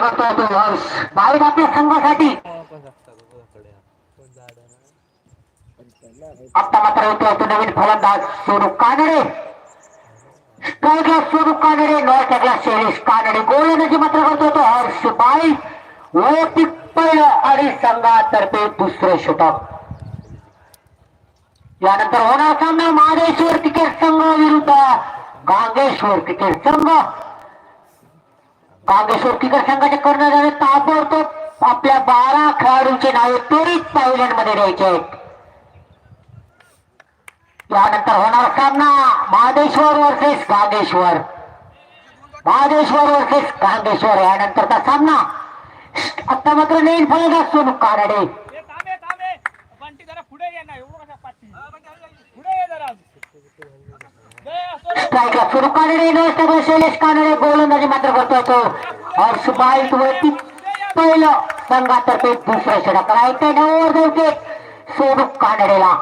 करतो तो हर्ष बाहेर आपल्या संघासाठी. आता मात्र होतो तो नवीन फलंदाज सोनू कानडे. स्ट्राईकला सोनू कानडे नॉर्थला शैलेश कानडे गोलंदाजी मात्र करतो तो हर्ष बाई. वैयक्तिक पहिलं आणि संघातर्फे दुसरं षटक यानंतर होणार सामना महादेश्वर क्रिकेट संघ विरुद्ध गांगेश्वर क्रिकेट संघ. कांगेश्वर क्रिकेट संघाचे कर्णधार ताबडतोब आपल्या बारा खेळाडूंचे नावे त्वरित पायलटमध्ये द्यायचे आहेत. यानंतर होणार सामना महादेश्वर वर्सेस गांगेश्वर. महादेश्वर वर्सेस गांगेश्वर. यानंतरचा सामना आता मात्र नवीन फलंदाज सोनू कानडे ए, थांबे थांबे बंटी जरा पुढे ये ना एवढं कशा पाठी पुढे ये जरा. शैलेश कानडे गोलंदाजी मात्र करतोय तो. हर्ष बाईट वरती पहिलं संघातर्फे दुसरं षटक राईट ओव्हर द्यायचे सोनू कानडेला.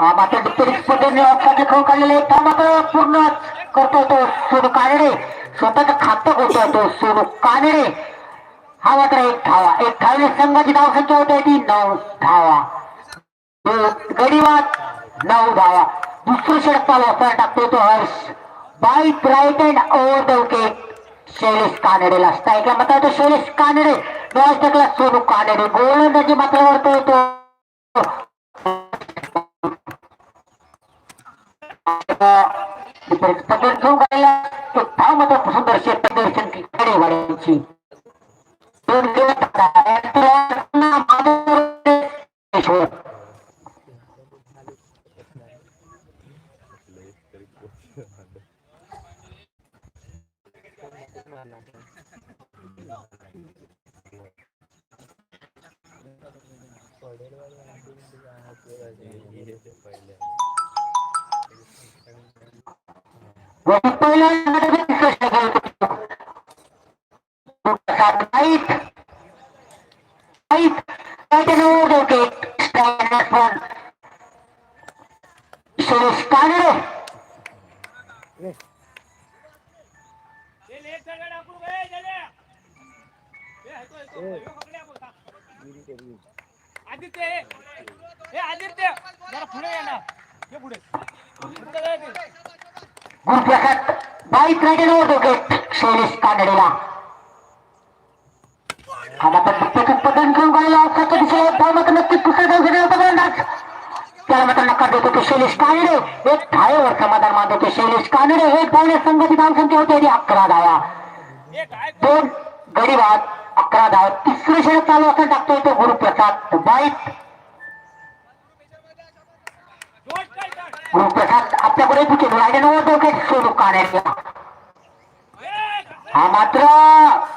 हा मात्र दुप्पटी स्पर्धेने ऑफसाठी खेळून काढलेले आहेत. त्या मात्र पूर्ण करतोय तो सोनू कानडे. स्वतःचं खातं करतोय तो सोनू कानडे. हा मात्र एक धावा. एक धावले संघाची धावसंख्या होते ती नऊ धावा. गडीवाद नऊ धावा दुसरं षटक ऑफर टाकतो तो Harsh. Bite right and over the wicket Shailesh कानडेला स्ट्राईकला मात्र तो शैलेश कानडे. नॉन टाकला सोनू कानडे. गोलंदाजी मात्र वरतो येतो. पदर घेऊन गायला. तो धाव मात्र सुंदर शेत दर्शनकडे वाढायची दोन दिवस माधव वरती पहिला आदित्य ए. आदित्य जरा पुढे ये ना. ये पुढे. बाईक. शैलेश कानडेला हा गायला नक्कीच त्याला मात्र नकार देतो तो? शैलेश कानडे एक धावेवर समाधान मानतो तो शैलेश कानडे एक धावणे संघाची धावसंख्या होती अकरा धावा दोन गडीवाद अकरा धाव. तिसरं षटक चालू असं टाकतोय तो गुरुप्रसाद बाईट गुरुप्रसाद आपल्याकडे पुढे रायडन ओव्हर विकेट सोनू कानडे हा मात्र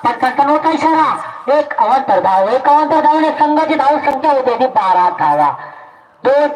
पंचांचा नव्हता इशारा. एक अवंतर धाव. एक अवांतर धावने संघाची धाव संख्या होती ती बारा धावा. दोन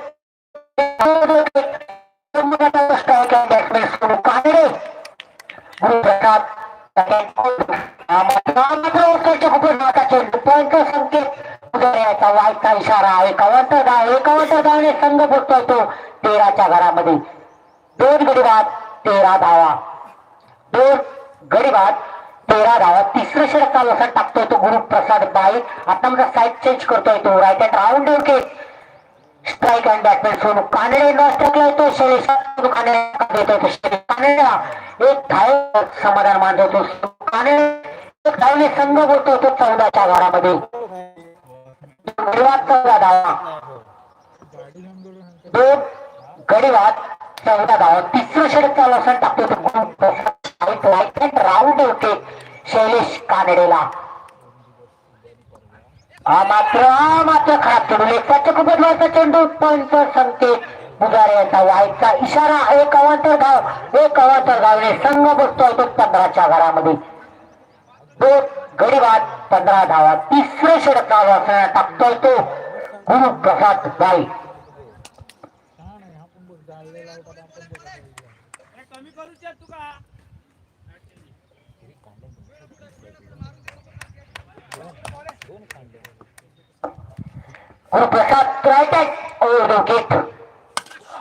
आता मला साईड चेंज करतोय तो. Right hand round wicket strike and batsman Sonu Kanade न टाकला येतो. शैलेश सोनू कानडे देतोय तो. शैलेश एक धाव समाधान मानतो तो सोनू कानडे. एक धावने संघ बोलतो तो चौदाच्या घरामध्ये. गडीवाद चौदा धावा. दोन गडीवाद चौदा धावा. तिसरं षडक चालू असं टाकतो तो. गुरुप्रसाद राईट हँड राऊंड होते शैलेश कानडेला. हा मात्र हा मात्र खराब चेंडू लेखाच्या खूपच महत्त्वाचा चेंडू पंच संकेत. पुजारे यांचा वाईटचा इशारा एक अवांतर धाव एक अवांतर धावने संघ बसतोय तो पंधराच्या घरामध्ये. दोन गडीबाद पंधरा धावा तिसरे षटक चालू असताना टाकतोय तो गुरुप्रसाद बाई. कमी करू शकत Guruprasad right over the wicket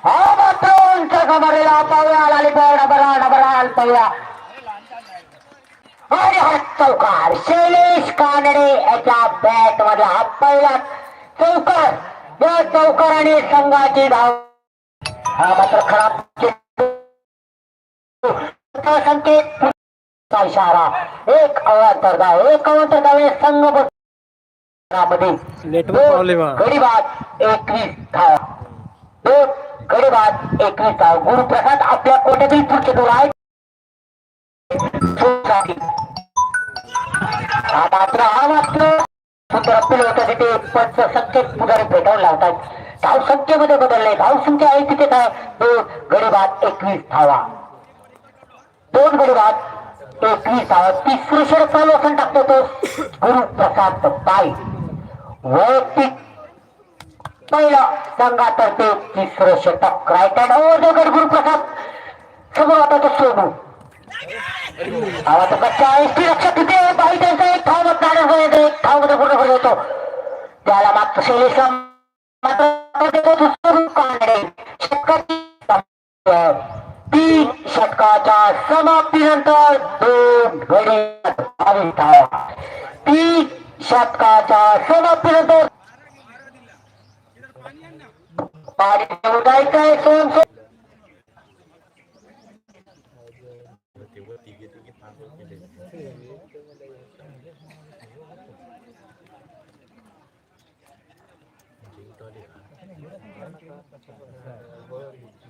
हा मात्र उंच कमरेला पाहूया लाली पाहू डबरा डबरा आणि अरे चौकार शैलेश कानडे याच्या बॅट मधला हा पहिला चौकार या चौकार आणि संघाची धाव हा मात्र खराब संकेत इशारा. एक अवांतर धाव एक अवांतर धाव संघमध्ये. आहे. एकवीस धाव. दोन गडी बाद एकवीस धाव. गुरुप्रसाद आपल्या कोट्यातील पुढचे दोन आहेत. सोडसाठी. हा मात्र हा मात्र सुंदर अपील होतं तिथे पंच संकेत पुढारी भेटावून लावतात धाव संख्येमध्ये बदलले. धाव संख्या आहे तिथे. काय दोन गडी बाद एकवीस धावा. दोन गडी तो एकवीस धावा तिसरी षटक चालू असं टाकतो तो गुरुप्रसाद बाई. वैयक्तिक पहिला संघातर्फे तिसरं षटक right hand over the Guruprasad. समोर आता तो सोनू आवाज बच्चा एसटी लक्षात तिथे बाई त्यांचा एक धाव मत येतो एक धावमध्ये पूर्ण करत होतो. त्याला मात्र शैलेशला मात्र तो देतो दुसरं कानडे षटकाची तीन षटकाच्या समाप्तीनंतर दोन गडी बावीस धावा तीन षटकाच्या समाप्तीनंतर पाणी घेऊन जायचंय सोन Thank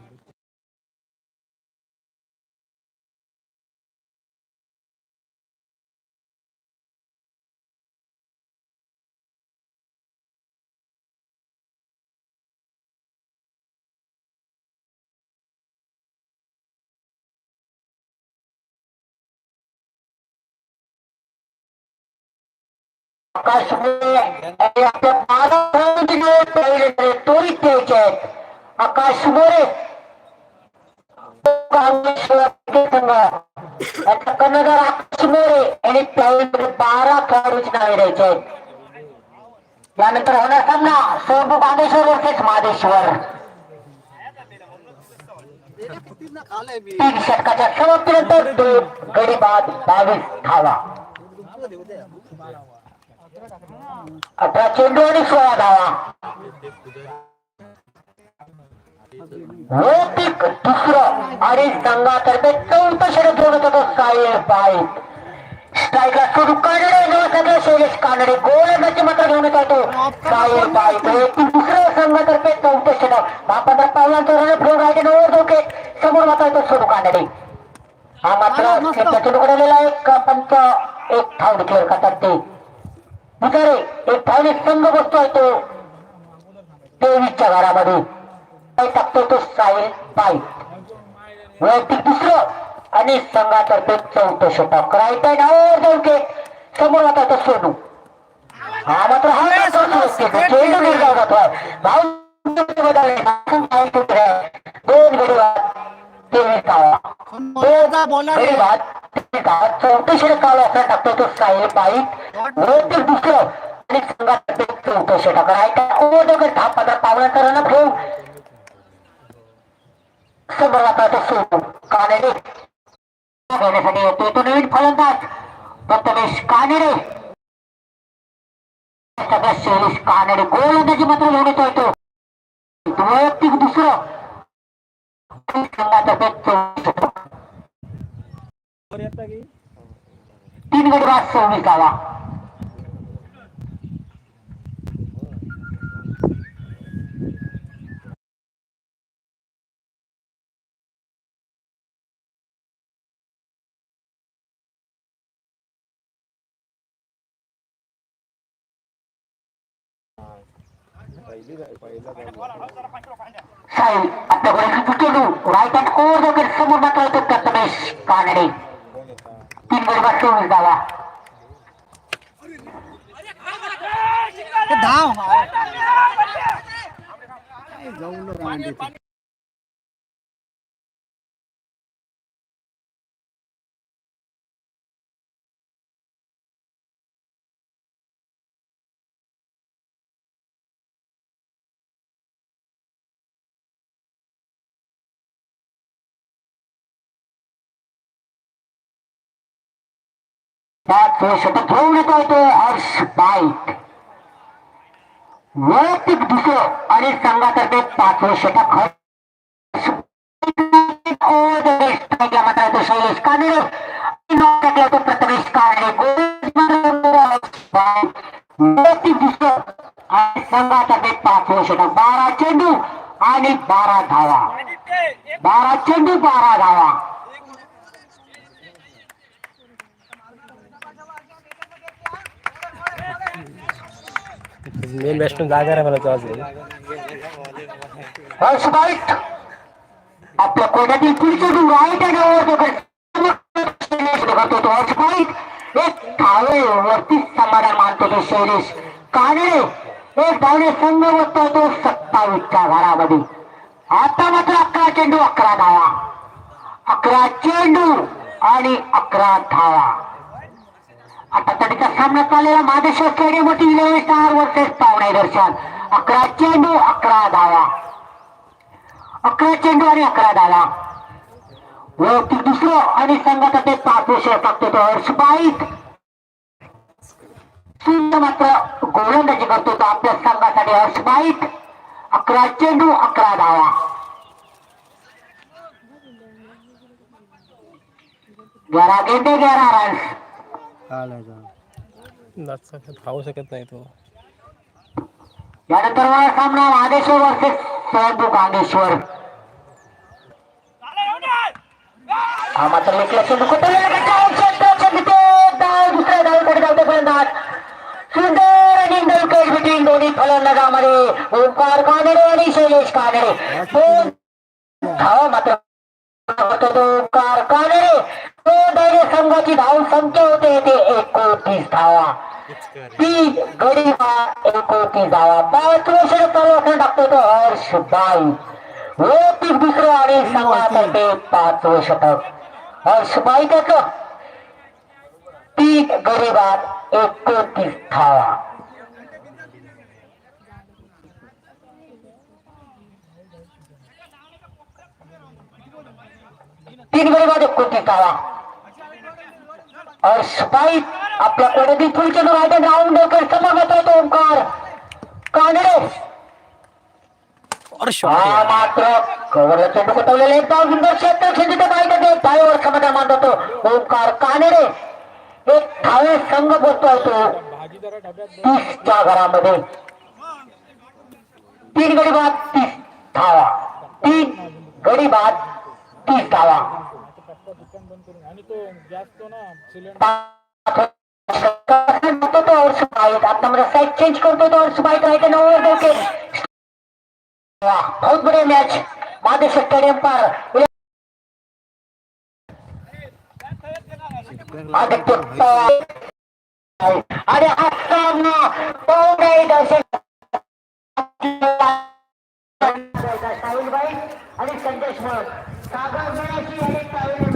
आपल्या पहिले त्वरित द्यायचे आहेत आकाश मोरे आकाश मोरे आणि त्यावेळी बारा खेळाडूची नावे द्यायचे आहेत यानंतर होणार सामना वर्सेस महादेश्वर तीन षटकाच्या समाप्तीनंतर दोन गडी बाद बावीस धावा अठरा चेंडू आणि सोळा धावा वैयक्तिक दुसरं आणि संघातर्फे चौथं षटक जोडत होतो साहिल पाईप स्ट्राईकला सुरू कानडे नवसंघ शैलेश कानडे गोलंदाजी मात्र घेऊन येत होतो साहिल पाईप वैयक्तिक दुसरं संघातर्फे चौथं षटक बापाचा पावलांचा रन फ्लो राईट नवर धोके समोर मात्र येतो सुरू कानडे हा मात्र खेळचा चेंडू कडलेला एक पंच एक धाव डिक्लेअर करतात ते बिचारे एक धावणे संघ बसतोय तो तेवीसच्या घरामध्ये काय टाकतो तो साहिल पाय वैयक्तिक दुसरं आणि संघातर्फे चौथं षटक राईट आहे नावर जाऊन के समोर आता तो सोडू हा मात्र हा मात्र सुरक्षित आहे. चेंडू निर्धाव जातोय धाव बदलले दोन गडी तेवीस धावा दोन गडी बाद तेवीस षटक काल असा टाकतो तो साहिल बाईक नंतर दुसरं आणि संघातर्फे चौथं षटक राईट आहे ओढ दहा पंधरा पावलांचा रन आता सोडू घेण्यासाठी येतो तो नवीन फलंदाज प्रथमेश कानडे सगळ्यात शैलेश कानडे गोलंदाजी मात्र घेऊन येतो वैयक्तिक दुसरं संघाचा तीन गडी बाद सव्वीस धावा साहेब आपल्याकडे राईट हँड ओव्हर द समोर मात्र येतो प्रथमेश कानडे तीन गडी बाद चोवीस धावा धाव जाऊन पाच षटक घेऊन येतोय तो हर्ष बाईक वैयक्तिक दुसरं आणि संघातर्फे पाचवं षटक हर्ष टाकला मात्र तो शैलेश कानडे टाकला तो प्रथमेश कानडे वैयक्तिक दुसरं आणि संघातर्फे पाचवं षटक बारा चेंडू आणि बारा धावा आदित्य एक बारा चेंडू बारा धावा मेन बॅट्समॅन जागा नाही मला तो आज. हर्ष बाईट आपल्या कोट्यातील पुढचे दूर आहे त्या डावावर करतो तो हर्ष बाईट एक धावे वरती समाधान मानतो तो शैलेश. कानडे एक धावणे संघ बसतो तो सत्तावीसच्या घरामध्ये. आता मात्र अकरा चेंडू अकरा धावा. अकरा चेंडू आणि अकरा धावा. आता तडीचा सामना चाललेला महादेश्वर स्टेडियम होती इलेव्हन स्टार वर्सेस पावणे दर्शन. अकरा चेंडू अकरा धावा. अकरा चेंडू आणि अकरा धावा. वैयक्तिक दुसरं आणि संघाचा ते पाच विषय टाकतो तो हर्ष बाईक सुंदर मात्र गोलंदाजी करतो तो आपल्या संघासाठी हर्ष बाईक अकरा चेंडू अकरा धावा. ग्यारा गेंदे ग्यारा रन्स धावू शकत नाही तो. यानंतर सामना महादेश्वर वर्सेस हा मात्र एक लक्ष दुसऱ्या डावीकडे जाऊ फलंदाज. सुंदर आणि विकेट बिटवीन दोन्ही फलंदाजामध्ये. ओंकार कानडे आणि शैलेश कानडे. दोन धावा मात्र ओंकार कानडे. संघाची धाव संख्या होते ते एकोणतीस धावा. तीन गडी एकोणतीस धावा. पाच वर्ष चालू टाकतो तो हर्ष बाई वैयक्तिक दुसरं आणि संघातर्फे पाचवं षटक हर्ष बाई त्याचं. तीन गरीबात एकोणतीस धावा. तीन गरीबात एकोणतीस धावा. हर्ष बाई आपल्या कोणत्यातील पुढचे राहते राऊंड समोर येतोय तो ओंकार. हा मात्र कवरला चेंडू कटवलेला एक सुंदर क्षेत्र खेळते बाहेर ते पायावर समाधान मानतो तो ओंकार कानडे एक धावे संघ बसतोय तो. भाजी जरा डब्यात तीसच्या घरामध्ये. तीन गडी बाद तीस धावा. तीन गडी बाद तीस धावा पप्पा दुकान बंद करून आणि तो गॅस तो ना सिलेंडर तो चेंज करतो तो नव्वद डोके बहुत बढिया मैच महादेश्वर स्टेडियम पर अरे पवार आणि संदेश म्हणून सागर आणि